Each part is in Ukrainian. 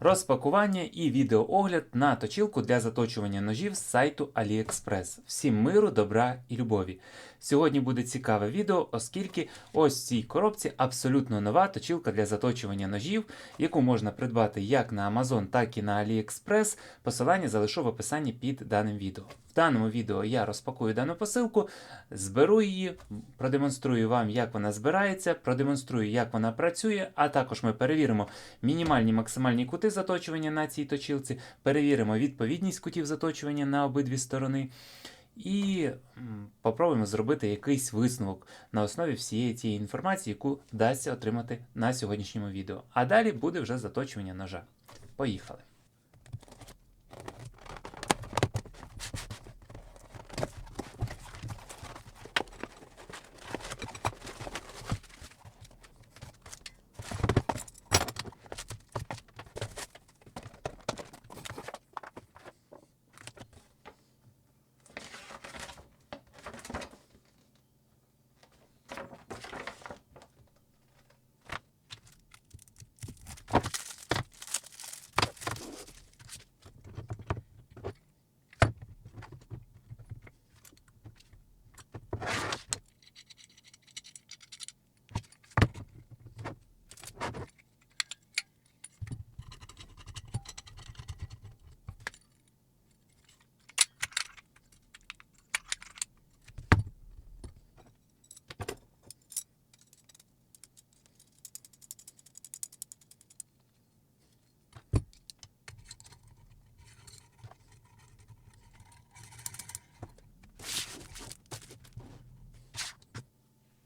Розпакування і відеоогляд на точилку для заточування ножів з сайту AliExpress. Всім миру, добра і любові. Сьогодні буде цікаве відео, оскільки ось в цій коробці абсолютно нова точилка для заточування ножів, яку можна придбати як на Amazon, так і на AliExpress. Посилання залишу в описанні під даним відео. В даному відео я розпакую дану посилку, зберу її, продемонструю вам, як вона збирається, продемонструю, як вона працює, а також ми перевіримо мінімальні максимальні кути заточування на цій точилці, перевіримо відповідність кутів заточування на обидві сторони. І попробуємо зробити якийсь висновок на основі всієї тієї інформації, яку вдасться отримати на сьогоднішньому відео. А далі буде вже заточування ножа. Поїхали!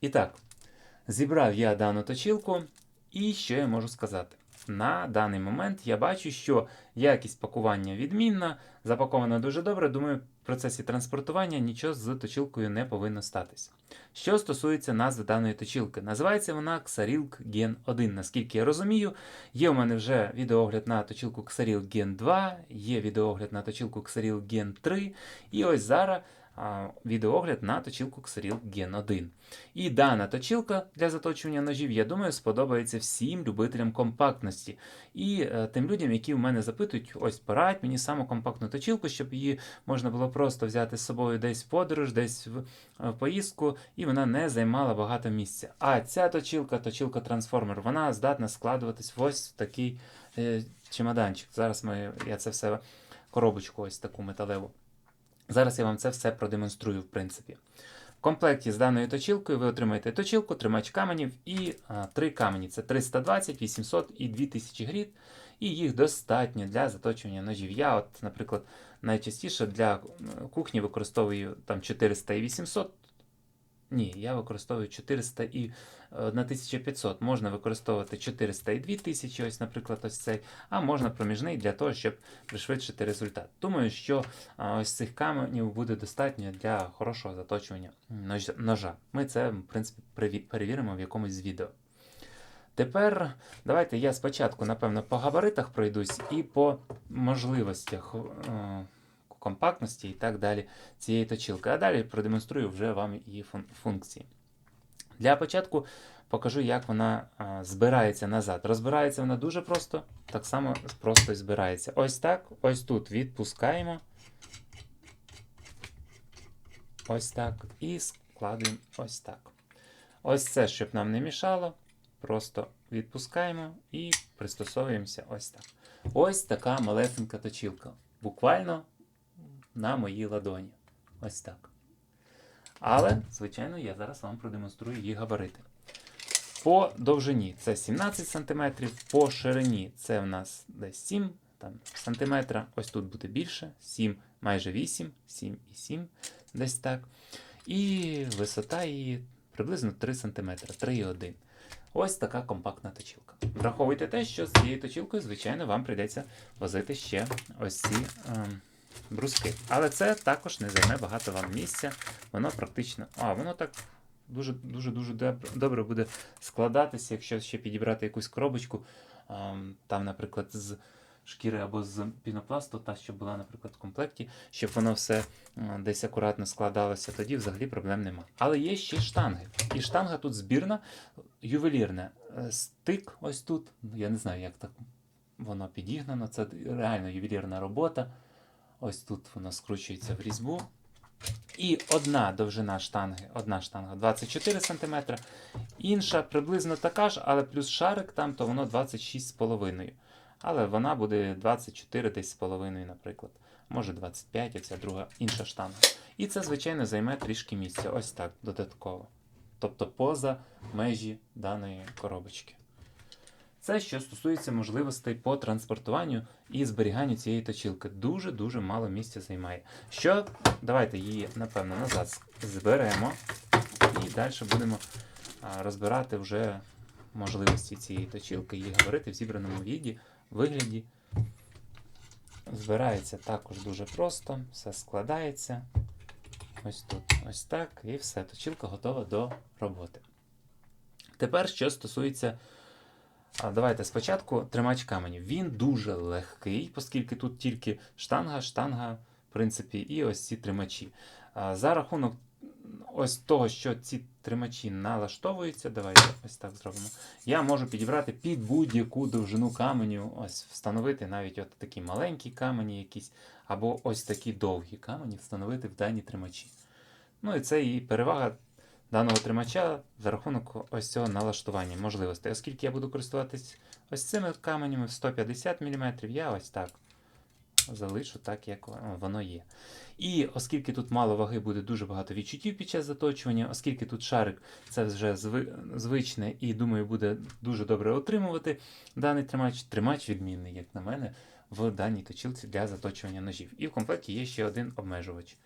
І так, зібрав я дану точилку, і що я можу сказати? На даний момент я бачу, що якість пакування відмінна, запакована дуже добре. Думаю, в процесі транспортування нічого з точилкою не повинно статись. Що стосується назви даної точилки, називається вона Xarilk Gen 1. Наскільки я розумію, є у мене вже відеоогляд на точилку Xarilk Gen 2, є відеоогляд на точилку Xarilk Gen 3, і ось зараз відеоогляд на точилку Xarilk Gen 1. І дана точилка для заточування ножів, я думаю, сподобається всім любителям компактності. І е, тим людям, які в мене запитують, ось порадь мені саму компактну точилку, щоб її можна було просто взяти з собою десь в подорож, десь в, е, поїздку, і вона не займала багато місця. А ця точилка, точилка трансформер, вона здатна складуватись в ось такий е, чемоданчик. Зараз ми, я це все коробочку, ось таку металеву. Зараз я вам це все продемонструю, в принципі. В комплекті з даною точилкою ви отримаєте точилку, тримач каменів і три камені. Це 320, 800 і 2000 гріт. І їх достатньо для заточування ножів. Я, от, наприклад, найчастіше для кухні використовую там 400 і 800. Ні, я використовую 400 і е, 1500. Можна використовувати 400 і 2000, ось, наприклад, ось цей, а можна проміжний для того, щоб пришвидшити результат. Думаю, що ось цих каменів буде достатньо для хорошого заточування ножа. Ми це, в принципі, перевіримо в якомусь з відео. Тепер давайте я спочатку, напевно, по габаритах пройдусь і по можливостях е, компактності і так далі цієї точилки. А далі продемонструю вже вам її фун- функції. Для початку покажу, як вона збирається назад. Розбирається вона дуже просто, так само просто збирається. Ось так, ось тут відпускаємо. Ось так. І складуємо ось так. Ось це, щоб нам не мішало. Просто відпускаємо і пристосовуємося ось так. Ось така малесенька точилка. Буквально на моїй ладоні. Ось так. Але, звичайно, я зараз вам продемонструю її габарити. По довжині це 17 см, по ширині це в нас десь 7 там, см. Ось тут буде більше, 7, майже 8, 7 і 7, десь так. І висота її приблизно 3 см, 3,1 Ось така компактна точилка. Враховуйте те, що з цією точилкою, звичайно, вам прийдеться возити ще ось ці ем, бруски. Але це також не займе багато вам місця. Воно практично. А, воно так дуже дуже дуже добре, буде складатися, якщо ще підібрати якусь коробочку, там, наприклад, з шкіри або з пінопласту, та що була, наприклад, в комплекті, щоб воно все десь акуратно складалося, тоді взагалі проблем нема. Але є ще штанги. І штанга тут збірна, ювелірна. Е, Стик ось тут, я не знаю, як так воно підігнано. Це реально ювелірна робота. Ось тут воно скручується в різьбу. І одна довжина штанги, одна штанга 24 см, інша приблизно така ж, але плюс шарик там, то воно 26,5. Але вона буде 24 десь з половиною, наприклад. Може 25, оця друга інша штанга. І це, звичайно, займе трішки місця. Ось так, додатково. Тобто поза межі даної коробочки. Це що стосується можливостей по транспортуванню і зберіганню цієї точилки. Дуже-дуже мало місця займає. Що? Давайте її, напевно, назад зберемо. І далі будемо розбирати вже можливості цієї точилки і говорити в зібраному віді, вигляді. Збирається також дуже просто, все складається. Ось тут, ось так, і все. Точилка готова до роботи. Тепер, що стосується. Давайте спочатку тримач каменів. Він дуже легкий, оскільки тут тільки штанга, штанга, в принципі, і ось ці тримачі. За рахунок ось того, що ці тримачі налаштовуються, давайте ось так зробимо. Я можу підібрати під будь-яку довжину каменю, ось встановити навіть от такі маленькі камені якісь, або ось такі довгі камені встановити в дані тримачі. Ну і це і перевага даного тримача за рахунок ось цього налаштування можливостей. Оскільки я буду користуватись ось цими каменями в 150 мм, я ось так залишу так, як воно є. І оскільки тут мало ваги, буде дуже багато відчуттів під час заточування, оскільки тут шарик це вже звичне і думаю, буде дуже добре отримувати даний тримач. Тримач відмінний, як на мене, в даній точилці для заточування ножів. І в комплекті є ще один обмежувач.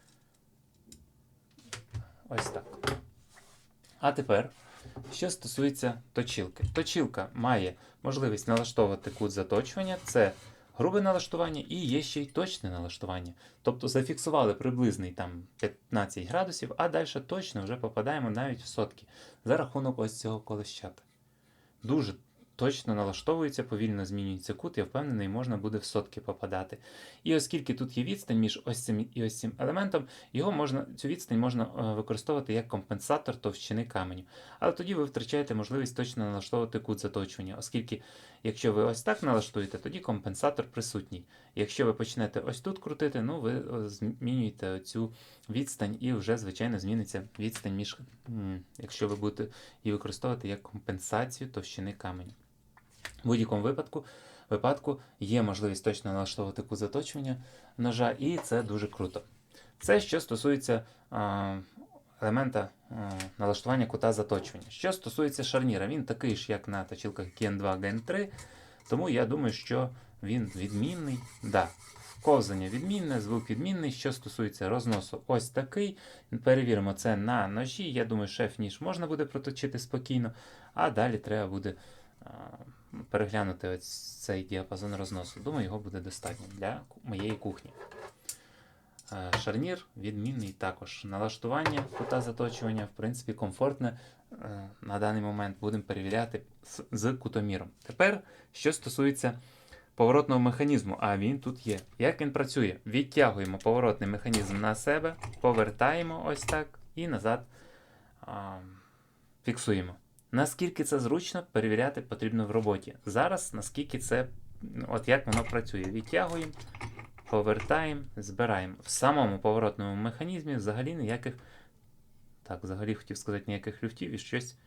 Ось так. А тепер, що стосується точілки. Точілка має можливість налаштовувати кут заточування, це грубе налаштування і є ще й точне налаштування. Тобто зафіксували приблизний там 15 градусів, а далі точно вже попадаємо навіть в сотки за рахунок ось цього колещата. Дуже точно налаштовується, повільно змінюється кут, я впевнений, можна буде в сотки попадати. І оскільки тут є відстань між ось цим і ось цим елементом, його можна, цю відстань можна е, використовувати як компенсатор товщини каменю. Але тоді ви втрачаєте можливість точно налаштовувати кут заточування, оскільки, якщо ви ось так налаштуєте, тоді компенсатор присутній. Якщо ви почнете ось тут крутити, ну ви е, змінюєте цю відстань і вже, звичайно, зміниться відстань між, якщо ви будете її використовувати як компенсацію товщини каменю. В будь-якому випадку, випадку є можливість точно налаштовувати кут заточування ножа, і це дуже круто. Це що стосується а, елемента а, налаштування кута заточування. Що стосується шарніра, він такий ж, як на точилках Gen 2 Gen 3, тому я думаю, що він відмінний. Да, Ковзання відмінне, звук відмінний. Що стосується розносу, ось такий. Перевіримо це на ножі. Я думаю, шеф ніж можна буде проточити спокійно, а далі треба буде переглянути ось цей діапазон розносу. Думаю, його буде достатньо для моєї кухні. Е, Шарнір відмінний також. Налаштування кута заточування, в принципі, комфортне е, на даний момент. Будемо перевіряти з- кутоміром. Тепер, що стосується поворотного механізму, а він тут є. Як він працює? Відтягуємо поворотний механізм на себе, повертаємо ось так і назад а, фіксуємо. Наскільки це зручно, перевіряти потрібно в роботі. Зараз, наскільки це, от як воно працює. Відтягуємо, повертаємо, збираємо. В самому поворотному механізмі взагалі ніяких. Так, взагалі хотів сказати ніяких люфтів і щось.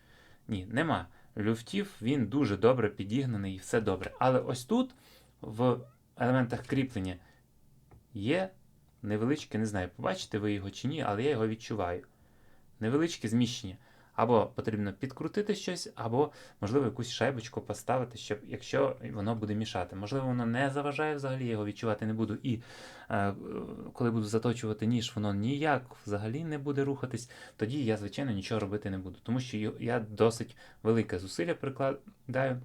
Ні, нема. Люфтів він дуже добре підігнаний і все добре. Але ось тут, в елементах кріплення, є невеличке, не знаю, побачите ви його чи ні, але я його відчуваю. Невеличке зміщення. Або потрібно підкрутити щось, або, можливо, якусь шайбочку поставити, щоб, якщо воно буде мішати. Можливо, воно не заважає взагалі, його відчувати не буду. І е, коли буду заточувати ніж, воно ніяк взагалі не буде рухатись, тоді я, звичайно, нічого робити не буду. Тому що я досить велике зусилля прикладаю,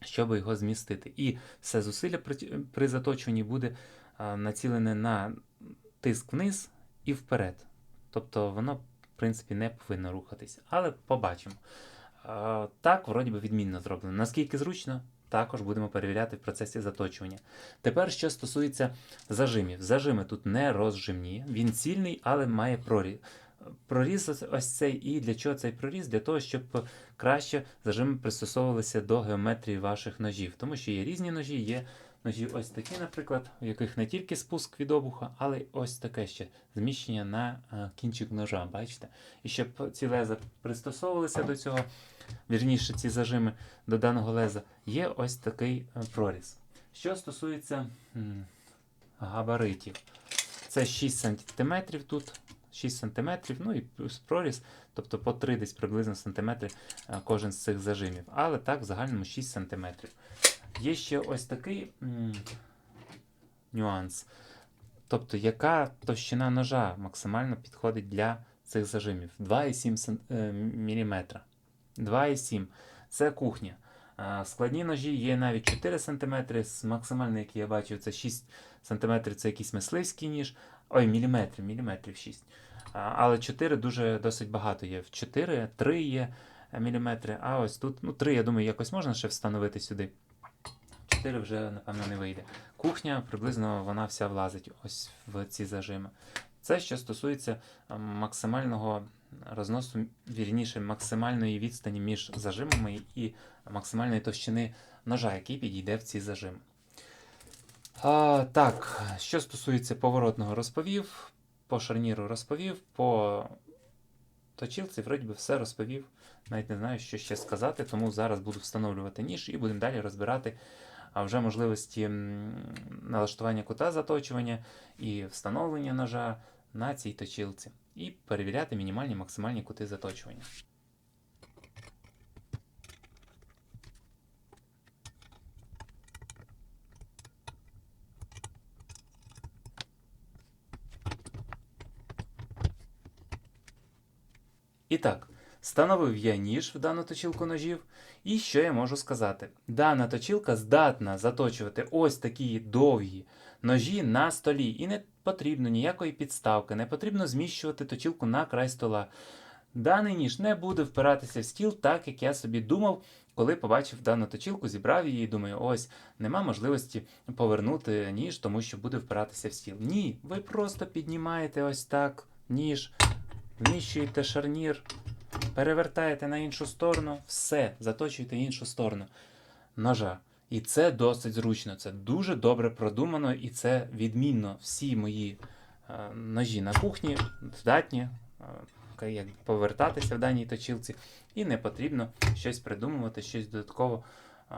щоб його змістити. І все зусилля при, при заточуванні буде е, націлене на тиск вниз і вперед. Тобто воно принципі, не повинно рухатись. Але побачимо. Е, Так, вроді би відмінно зроблено. Наскільки зручно, також будемо перевіряти в процесі заточування. Тепер, що стосується зажимів. Зажими тут не розжимні, він цільний, але має прорі... проріз ось- ось цей. І для чого цей проріз? Для того, щоб краще зажими пристосовувалися до геометрії ваших ножів. Тому що є різні ножі, є ножі ось такі, наприклад, у яких не тільки спуск від обуха, але й ось таке ще зміщення на е, кінчик ножа. Бачите? І щоб ці леза пристосовувалися до цього, вірніше, ці зажими до даного леза, є ось такий е, проріз. Що стосується габаритів, це 6 см тут, 6 см, ну і плюс проріз, тобто по 3 десь приблизно сантиметри е, кожен з цих зажимів. Але так, в загальному 6 см. Є ще ось такий м, нюанс. Тобто, яка товщина ножа максимально підходить для цих зажимів? 2,7 см. 2,7 це кухня. Складні ножі є навіть 4 см, максимальний, який я бачив, це 6 см, це якийсь мисливський ніж. Ой, міліметрів, міліметрів 6. Але 4 дуже досить багато є. В 4, 3 є е, міліметри, а ось тут, ну 3, я думаю, якось можна ще встановити сюди. 4 вже, напевно, не вийде. Кухня приблизно вона вся влазить ось в ці зажими. Це що стосується е, максимального розносу, вірніше, максимальної відстані між зажимами і максимальної товщини ножа, який підійде в ці зажими. А, так, що стосується поворотного розповів, по шарніру розповів, по точілці, вроді би, все розповів. Навіть не знаю, що ще сказати, тому зараз буду встановлювати ніж і будемо далі розбирати а вже можливості налаштування кута заточування і встановлення ножа на цій точілці. І перевіряти мінімальні максимальні кути заточування. І так, встановив я ніж в дану точілку ножів. І що я можу сказати? Дана точілка здатна заточувати ось такі довгі ножі на столі. І не потрібно ніякої підставки, не потрібно зміщувати точілку на край стола. Даний ніж не буде впиратися в стіл, так як я собі думав, коли побачив дану точілку, зібрав її і думаю, ось нема можливості повернути ніж, тому що буде впиратися в стіл. Ні, ви просто піднімаєте ось так ніж, вміщуєте шарнір, перевертаєте на іншу сторону, все, заточуєте іншу сторону ножа. І це досить зручно, це дуже добре продумано, і це відмінно. Всі мої е, ножі на кухні здатні е, як повертатися в даній точилці, і не потрібно щось придумувати, щось додатково е,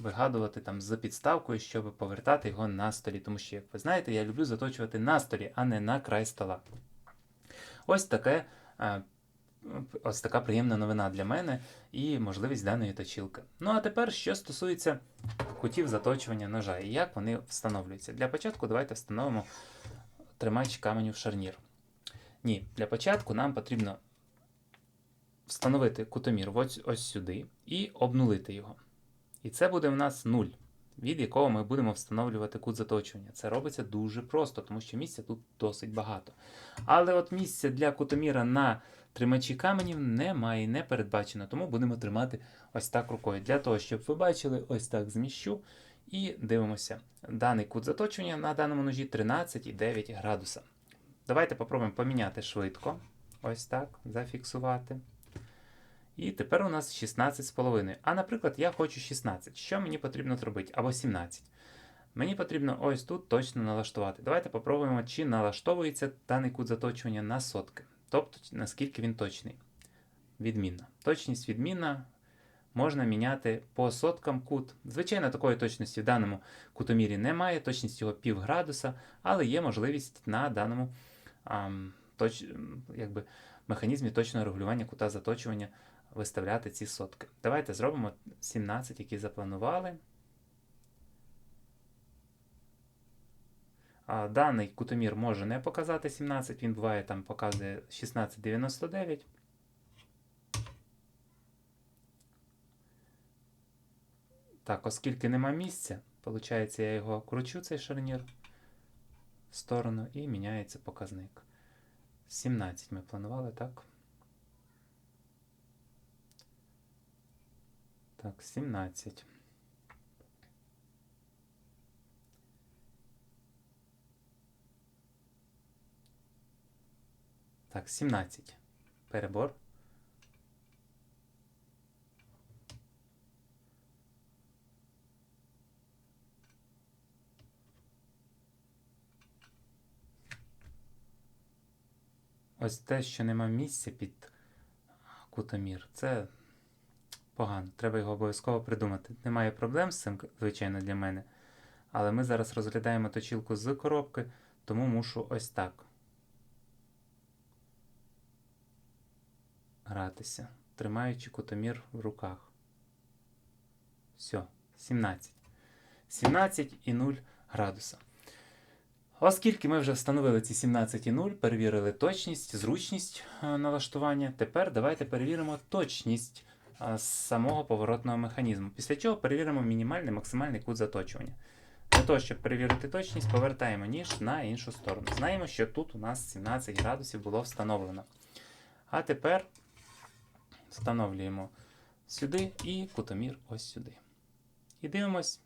вигадувати там з підставкою, щоб повертати його на столі. Тому що, як ви знаєте, я люблю заточувати на столі, а не на край стола. Ось таке. е, Ось така приємна новина для мене і можливість даної точілки. Ну а тепер, що стосується кутів заточування ножа і як вони встановлюються. Для початку давайте встановимо тримач каменю в шарнір. Ні, для початку нам потрібно встановити кутомір ось, ось сюди і обнулити його. І це буде в нас 0, від якого ми будемо встановлювати кут заточування. Це робиться дуже просто, тому що місця тут досить багато. Але от місця для кутоміра на тримачі каменів немає, не передбачено, тому будемо тримати ось так рукою. Для того, щоб ви бачили, ось так зміщу. І дивимося. Даний кут заточення на даному ножі 13,9 градуса. Давайте попробуємо поміняти швидко. Ось так, зафіксувати. І тепер у нас 16,5. А, наприклад, я хочу 16. Що мені потрібно зробити? Або 17. Мені потрібно ось тут точно налаштувати. Давайте попробуємо, чи налаштовується даний кут заточування на сотки. Тобто, наскільки він точний. Відмінна. Точність відмінна. Можна міняти по соткам кут. Звичайно, такої точності в даному кутомірі немає, точність його пів градуса, але є можливість на даному ам, точ, якби, механізмі точного регулювання кута заточування виставляти ці сотки. Давайте зробимо 17, які запланували. Даний кутомір може не показати 17, він буває там показує 16,99. Так, оскільки нема місця, виходить, я його кручу цей шарнір в сторону і міняється показник. 17 ми планували, так? Так, 17. Так, 17. Перебор. Ось те, що нема місця під кутомір, це погано. Треба його обов'язково придумати. Немає проблем з цим, звичайно, для мене. Але ми зараз розглядаємо точілку з коробки, тому мушу ось так. Гратися, тримаючи кутомір в руках. Все, 17. 17 і 0 градуса. Оскільки ми вже встановили ці 17,0, перевірили точність, зручність е, налаштування, тепер давайте перевіримо точність е, самого поворотного механізму. Після чого перевіримо мінімальний максимальний кут заточування. Для того, щоб перевірити точність, повертаємо ніж на іншу сторону. Знаємо, що тут у нас 17 градусів було встановлено. А тепер встановлюємо сюди і кутомір ось сюди. І дивимось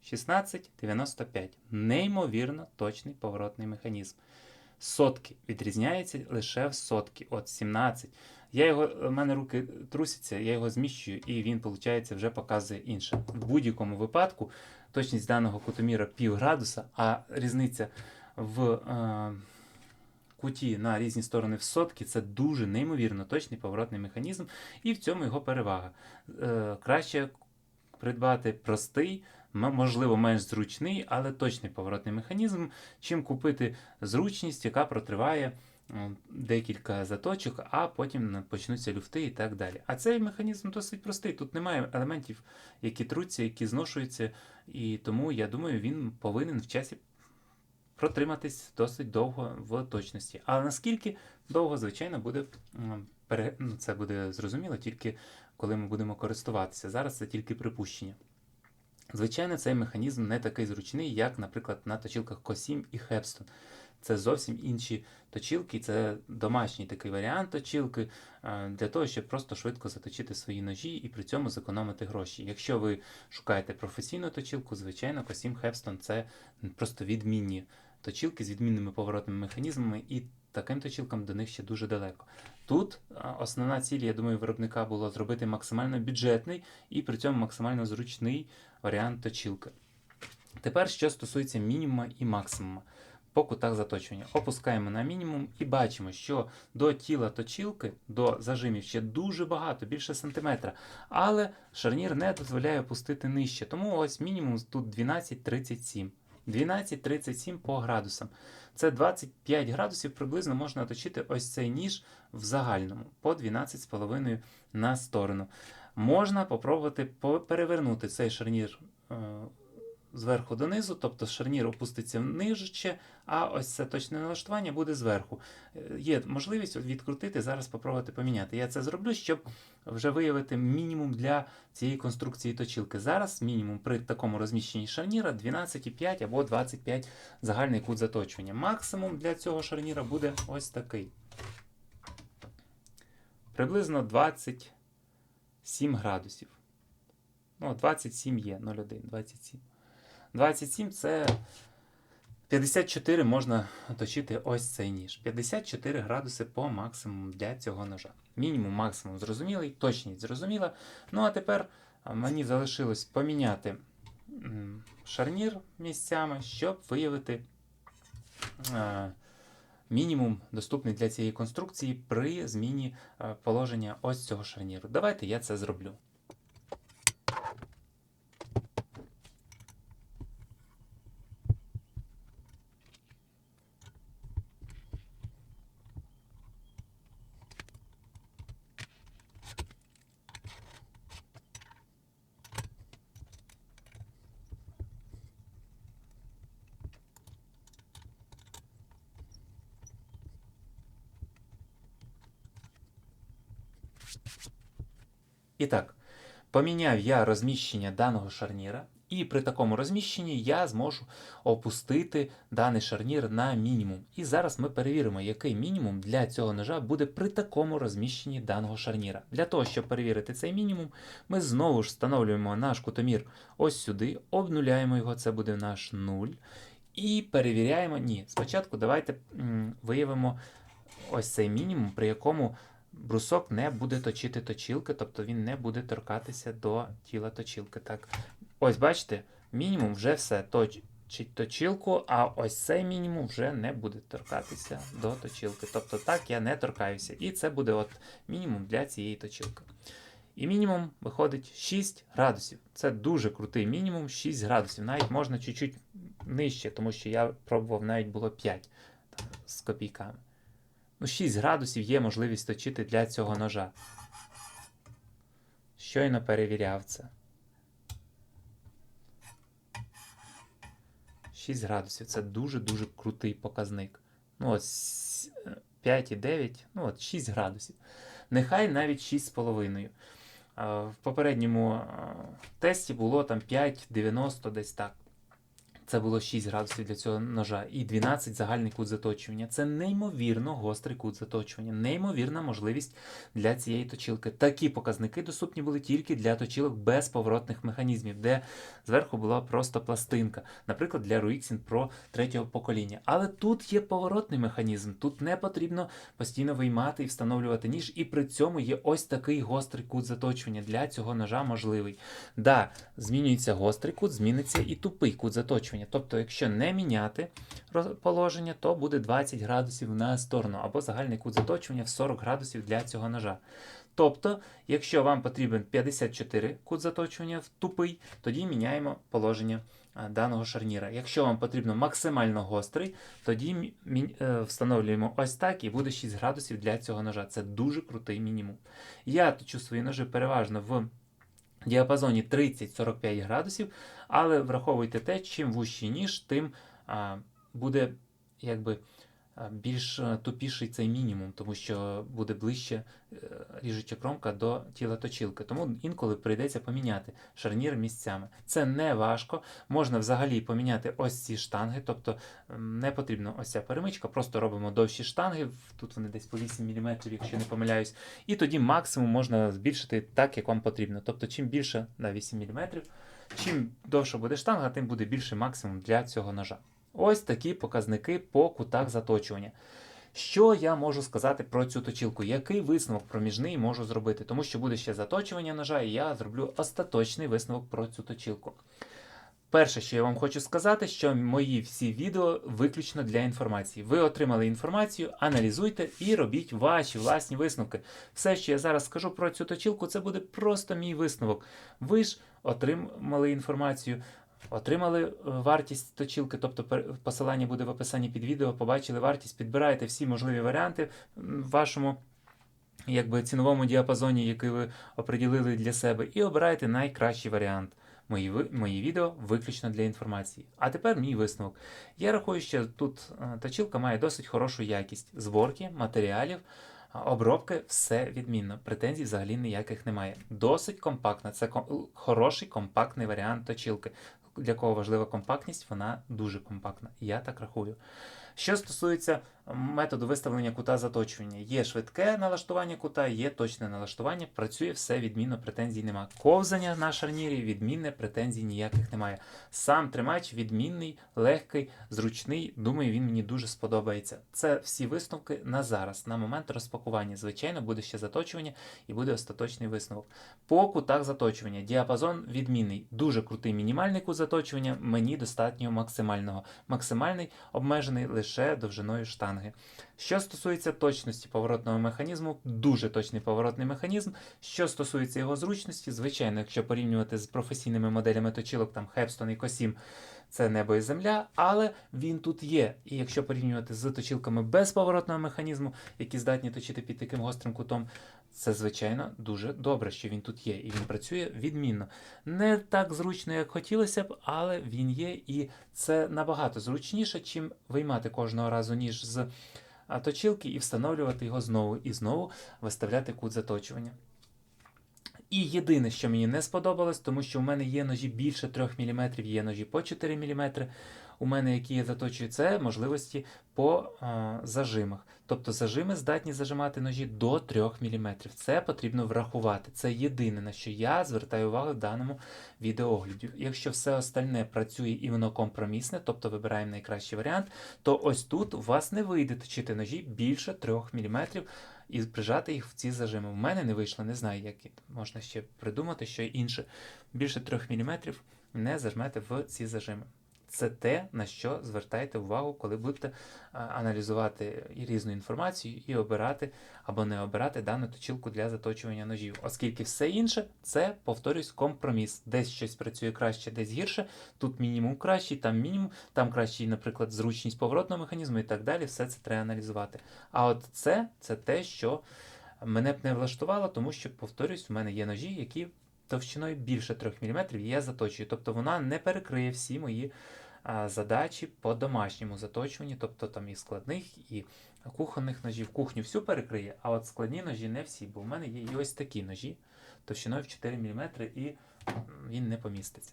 1695. Неймовірно точний поворотний механізм. Сотки відрізняється лише в сотки. От 17. Я його, в мене руки трусяться, я його зміщую, і він, виходить, вже показує інше. В будь-якому випадку точність даного кутоміра пів градуса, а різниця в е, куті на різні сторони в сотки це дуже неймовірно точний поворотний механізм, і в цьому його перевага. Е, краще придбати простий, можливо, менш зручний, але точний поворотний механізм, чим купити зручність, яка протриває декілька заточок, а потім почнуться люфти і так далі. А цей механізм досить простий. Тут немає елементів, які труться, які зношуються, і тому я думаю, він повинен в часі протриматись досить довго в точності. Але наскільки довго, звичайно, буде ну, це буде зрозуміло тільки коли ми будемо користуватися. Зараз це тільки припущення. Звичайно, цей механізм не такий зручний, як, наприклад, на точілках Косім і Хепстон. Це зовсім інші точілки, це домашній такий варіант точілки е, для того, щоб просто швидко заточити свої ножі і при цьому зекономити гроші. Якщо ви шукаєте професійну точілку, звичайно, Косім Хепстон це просто відмінні точілки з відмінними поворотними механізмами, і таким точілкам до них ще дуже далеко. Тут основна ціль, я думаю, виробника було зробити максимально бюджетний і при цьому максимально зручний варіант точілки. Тепер, що стосується мінімума і максимума по кутах заточування. Опускаємо на мінімум і бачимо, що до тіла точілки, до зажимів ще дуже багато, більше сантиметра. Але шарнір не дозволяє опустити нижче. Тому ось мінімум тут 12,37. 12,37 по градусам. Це 25 градусів приблизно можна оточити ось цей ніж в загальному по 12,5 на сторону. Можна попробувати перевернути цей шарнір е, зверху донизу, тобто шарнір опуститься нижче, а ось це точне налаштування буде зверху. Е, Є можливість відкрутити, зараз попробувати поміняти. Я це зроблю, щоб вже виявити мінімум для цієї конструкції точілки. Зараз мінімум при такому розміщенні шарніра 12,5 або 25 загальний кут заточування. Максимум для цього шарніра буде ось такий. Приблизно 27 градусів. Ну, 27 є, 0,1, 27. 27 це 54 можна точити ось цей ніж. 54 градуси по максимуму для цього ножа. Мінімум, максимум зрозумілий, точність зрозуміла. Ну а тепер мені залишилось поміняти шарнір місцями, щоб виявити мінімум доступний для цієї конструкції при зміні положення ось цього шарніру. Давайте я це зроблю. І так, поміняв я розміщення даного шарніра, і при такому розміщенні я зможу опустити даний шарнір на мінімум. І зараз ми перевіримо, який мінімум для цього ножа буде при такому розміщенні даного шарніра. Для того, щоб перевірити цей мінімум, ми знову ж встановлюємо наш кутомір ось сюди, обнуляємо його, це буде наш 0. І перевіряємо. Ні, спочатку давайте м, виявимо ось цей мінімум, при якому брусок не буде точити точілки, тобто він не буде торкатися до тіла точілки. Так, ось бачите, мінімум вже все точить точілку, а ось цей мінімум вже не буде торкатися до точілки. Тобто так я не торкаюся. І це буде от мінімум для цієї точілки. І мінімум виходить 6 градусів. Це дуже крутий мінімум 6 градусів. Навіть можна чуть-чуть нижче, тому що я пробував навіть було 5 там, з копійками. Ну, 6 градусів є можливість точити для цього ножа. Щойно перевіряв це. 6 градусів це дуже-дуже крутий показник. Ну, от 5,9, ну от 6 градусів. Нехай навіть 6,5. В попередньому тесті було там 5,90 десь так. Це було 6 градусів для цього ножа і 12 загальний кут заточування. Це неймовірно гострий кут заточування, неймовірна можливість для цієї точилки. Такі показники доступні були тільки для точилок без поворотних механізмів, де зверху була просто пластинка, наприклад, для Ruixin Pro третього покоління. Але тут є поворотний механізм, тут не потрібно постійно виймати і встановлювати ніж, і при цьому є ось такий гострий кут заточування для цього ножа можливий. Да, змінюється гострий кут, зміниться і тупий кут заточування. Тобто, якщо не міняти положення, то буде 20 градусів на сторону, або загальний кут заточування в 40 градусів для цього ножа. Тобто, якщо вам потрібен 54 кут заточування в тупий, тоді міняємо положення даного шарніра. Якщо вам потрібно максимально гострий, тоді е, встановлюємо ось так і буде 6 градусів для цього ножа. Це дуже крутий мінімум. Я точу свої ножи переважно в діапазоні 30-45 градусів, але враховуйте те, чим вужчий ніж, тим а, буде якби більш е, тупіший цей мінімум, тому що буде ближче е, ріжуча кромка до тіла точилки. Тому інколи прийдеться поміняти шарнір місцями. Це не важко. Можна взагалі поміняти ось ці штанги, тобто не потрібно ось ця перемичка, просто робимо довші штанги. Тут вони десь по 8 мм, якщо не помиляюсь. І тоді максимум можна збільшити так, як вам потрібно. Тобто, чим більше на 8 мм, чим довше буде штанга, тим буде більше максимум для цього ножа. Ось такі показники по кутах заточування. Що я можу сказати про цю точилку? Який висновок проміжний можу зробити? Тому що буде ще заточування ножа, і я зроблю остаточний висновок про цю точилку. Перше, що я вам хочу сказати, що мої всі відео виключно для інформації. Ви отримали інформацію, аналізуйте і робіть ваші власні висновки. Все, що я зараз скажу про цю точилку, це буде просто мій висновок. Ви ж отримали інформацію. Отримали е, вартість точилки, тобто посилання буде в описанні під відео, побачили вартість, підбираєте всі можливі варіанти в вашому якби, ціновому діапазоні, який ви оприділили для себе, і обираєте найкращий варіант. Мої, мої відео виключно для інформації. А тепер мій висновок. Я рахую, що тут е, точилка має досить хорошу якість зборки, матеріалів, обробки, все відмінно. Претензій взагалі ніяких немає. Досить компактна. Це хороший компактний варіант точилки. Для кого важлива компактність, вона дуже компактна. Я так рахую. Що стосується методу виставлення кута заточування, є швидке налаштування кута, є точне налаштування, працює все відмінно, претензій нема. Ковзання на шарнірі відмінне, претензій ніяких немає. Сам тримач відмінний, легкий, зручний. Думаю, він мені дуже сподобається. Це всі висновки на зараз, на момент розпакування. Звичайно, буде ще заточування і буде остаточний висновок. По кутах заточування діапазон відмінний, дуже крутий мінімальний кут заточування, мені достатньо максимального. Максимальний обмежений лише довжиною штанги. Що стосується точності поворотного механізму, дуже точний поворотний механізм. Що стосується його зручності, звичайно, якщо порівнювати з професійними моделями точилок, там Хепстон і Косім, це небо і земля, але він тут є. І якщо порівнювати з точилками без поворотного механізму, які здатні точити під таким гострим кутом, це звичайно дуже добре, що він тут є, і він працює відмінно. Не так зручно, як хотілося б, але він є, і це набагато зручніше, чим виймати кожного разу ніж з точилки і встановлювати його знову і знову виставляти кут заточування. І єдине, що мені не сподобалось, тому що в мене є ножі більше 3 мм, є ножі по 4 мм. У мене, які я заточую, це можливості по а, зажимах. Тобто зажими здатні зажимати ножі до 3 мм. Це потрібно врахувати. Це єдине, на що я звертаю увагу в даному відеогляді. Якщо все остальне працює і воно компромісне, тобто вибираємо найкращий варіант, то ось тут у вас не вийде точити ножі більше 3 мм і прижати їх в ці зажими. У мене не вийшло, не знаю, як можна ще придумати, що інше. Більше 3 мм не зажмете в ці зажими. Це те, на що звертайте увагу, коли будете аналізувати і різну інформацію і обирати або не обирати дану точилку для заточування ножів. Оскільки все інше це, повторюсь, компроміс. Десь щось працює краще, десь гірше. Тут мінімум кращий, там мінімум, там кращий, наприклад, зручність поворотного механізму і так далі. Все це треба аналізувати. А от це, це те, що мене б не влаштувало, тому що, повторюсь, в мене є ножі, які товщиною більше 3 мм я заточую. Тобто вона не перекриє всі мої задачі по домашньому заточуванні, тобто там і складних, і кухонних ножів. Кухню всю перекриє, а от складні ножі не всі, бо в мене є і ось такі ножі товщиною в 4 мм і він не поміститься.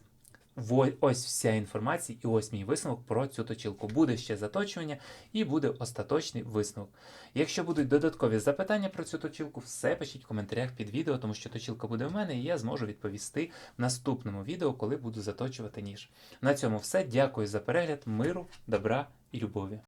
Ось вся інформація і ось мій висновок про цю точилку. Буде ще заточування і буде остаточний висновок. Якщо будуть додаткові запитання про цю точилку, все пишіть в коментарях під відео, тому що точилка буде в мене, і я зможу відповісти в наступному відео, коли буду заточувати ніж. На цьому все. Дякую за перегляд, миру, добра і любові.